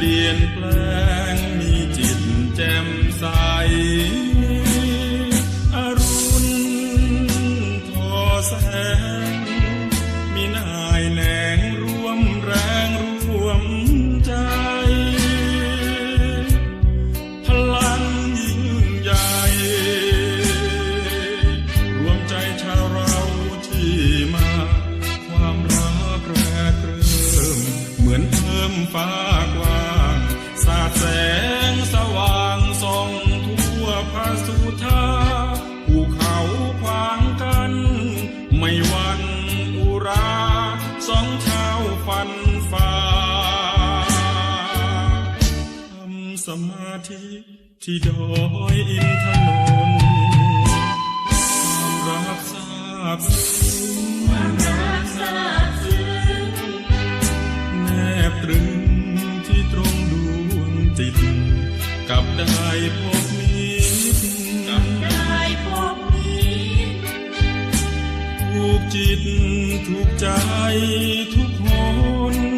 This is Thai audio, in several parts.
เปลี่ยนแปลง สมาธิที่ดอยอินทนนท์ความรักซาบซึ้งแนบตรึงที่ตรงดวงจิตกับได้พบมิตรกับได้พบมิตรถูกจิตถูกใจทุกคน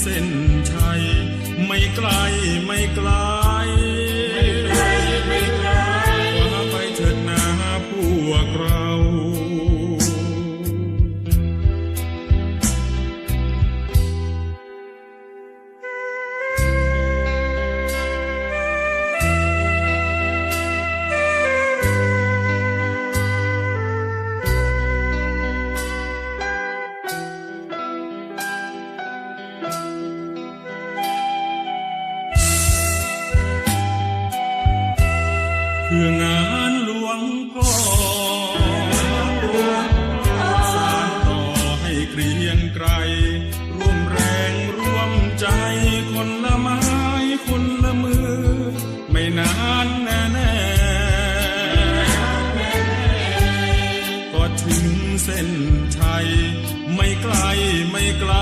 เส้นชัย ไม่ไกลไม่ไกลว่าไปเถิดนาพวกเรา พื่องานหลวงพ่อสานต่อให้เกรียงไกรร่วมแรงร่วมใจคนละไม้คนละมือ ไม่นานแน่แน่ก็ถึงเส้นชัยไม่ไกลไม่ไกล